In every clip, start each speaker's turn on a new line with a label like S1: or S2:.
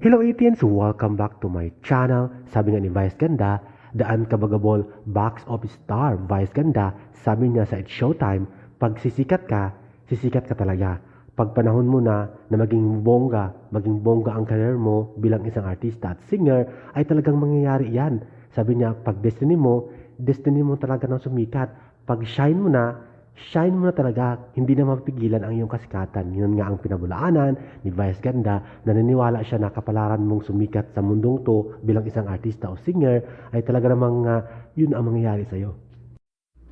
S1: Hello Etians! Welcome back to my channel. Sabi nga ni Vice Ganda, the unkabagable box office star Vice Ganda, sabi niya sa It's Showtime, pag sisikat ka, sisikat ka talaga. Pag panahon mo na na maging bongga, maging bongga ang career mo bilang isang artista at singer, ay talagang mangyayari yan. Sabi niya, pag destiny mo, destiny mo talaga ng sumikat. Pag shine mo na, shine mo na talaga, hindi na mapigilan ang iyong kasikatan. Yun nga ang pinabulaanan ni Vice Ganda. Naniniwala siya na kapalaran mong sumikat sa mundong to bilang isang artista o singer ay talaga namang uh, yun ang mangyayari sa'yo.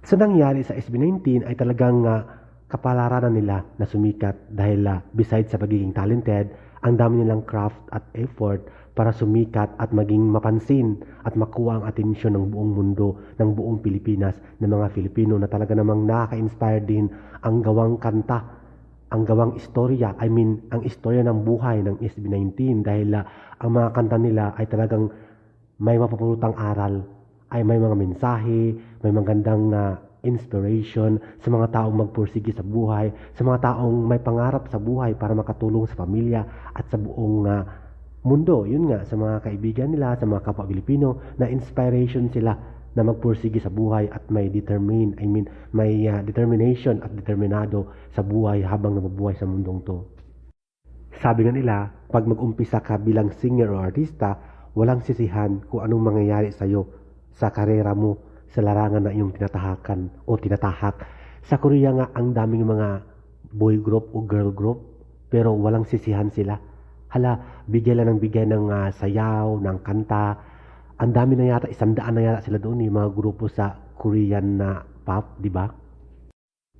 S1: Sa nangyari sa SB19 ay talagang uh, kapalaran na nila na sumikat dahil uh, besides sa pagiging talented, ang dami nilang craft at effort para sumikat at maging mapansin at makuha ang atensyon ng buong mundo, ng buong Pilipinas, ng mga Filipino na talaga namang nakaka-inspire din ang gawang kanta, ang gawang istorya, I mean, ang istorya ng buhay ng SB19 dahil uh, ang mga kanta nila ay talagang may mapapulutang aral, ay may mga mensahe, may magandang uh, inspiration sa mga taong magpursige sa buhay, sa mga taong may pangarap sa buhay para makatulong sa pamilya at sa buong uh, mundo. Yun nga, sa mga kaibigan nila, sa mga kapwa Pilipino, na inspiration sila na magpursige sa buhay at may determine, I mean, may uh, determination at determinado sa buhay habang nabubuhay sa mundong to. Sabi nga nila, pag mag-umpisa ka bilang singer o artista, walang sisihan kung anong mangyayari sa iyo sa karera mo sa larangan na iyong tinatahakan o tinatahak. Sa Korea nga, ang daming mga boy group o girl group, pero walang sisihan sila. Hala, bigay lang ng bigay ng uh, sayaw, ng kanta. Ang dami na yata, isang daan na yata sila doon, yung mga grupo sa Korean na pop, di ba?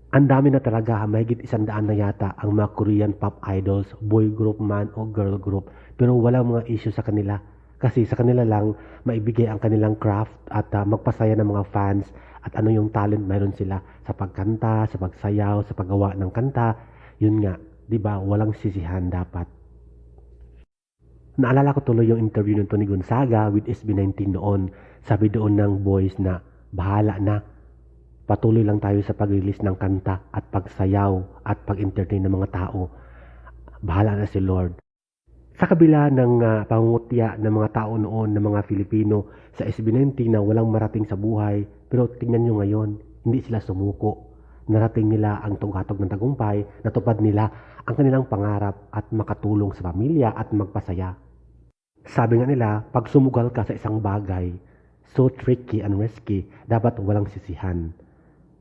S1: Ang dami na talaga, mahigit isang daan na yata ang mga Korean pop idols, boy group man o girl group. Pero walang mga issue sa kanila kasi sa kanila lang maibigay ang kanilang craft at uh, magpasaya ng mga fans at ano yung talent mayroon sila sa pagkanta, sa pagsayaw, sa paggawa ng kanta. Yun nga, 'di ba? Walang sisihan dapat. Naalala ko tuloy yung interview ng Tony Gonzaga with SB19 noon. Sabi doon ng boys na bahala na. Patuloy lang tayo sa pag-release ng kanta at pagsayaw at pag-entertain ng mga tao. Bahala na si Lord. Sa kabila ng uh, pangungutya ng mga tao noon ng mga Filipino sa SB19 na walang marating sa buhay, pero tingnan nyo ngayon, hindi sila sumuko. Narating nila ang tugatog ng tagumpay, natupad nila ang kanilang pangarap at makatulong sa pamilya at magpasaya. Sabi nga nila, pag sumugal ka sa isang bagay, so tricky and risky, dapat walang sisihan.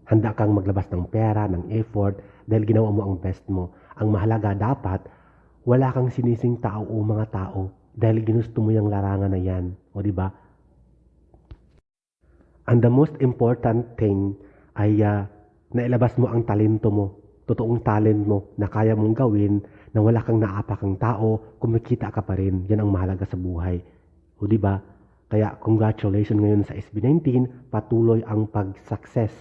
S1: Handa kang maglabas ng pera, ng effort, dahil ginawa mo ang best mo. Ang mahalaga dapat, wala kang sinising tao o mga tao dahil ginusto mo yung larangan na yan. O di ba? And the most important thing ay uh, nailabas mo ang talento mo, totoong talent mo na kaya mong gawin na wala kang naapakang tao, kumikita ka pa rin. Yan ang mahalaga sa buhay. O di ba? Kaya congratulations ngayon sa SB19, patuloy ang pag-success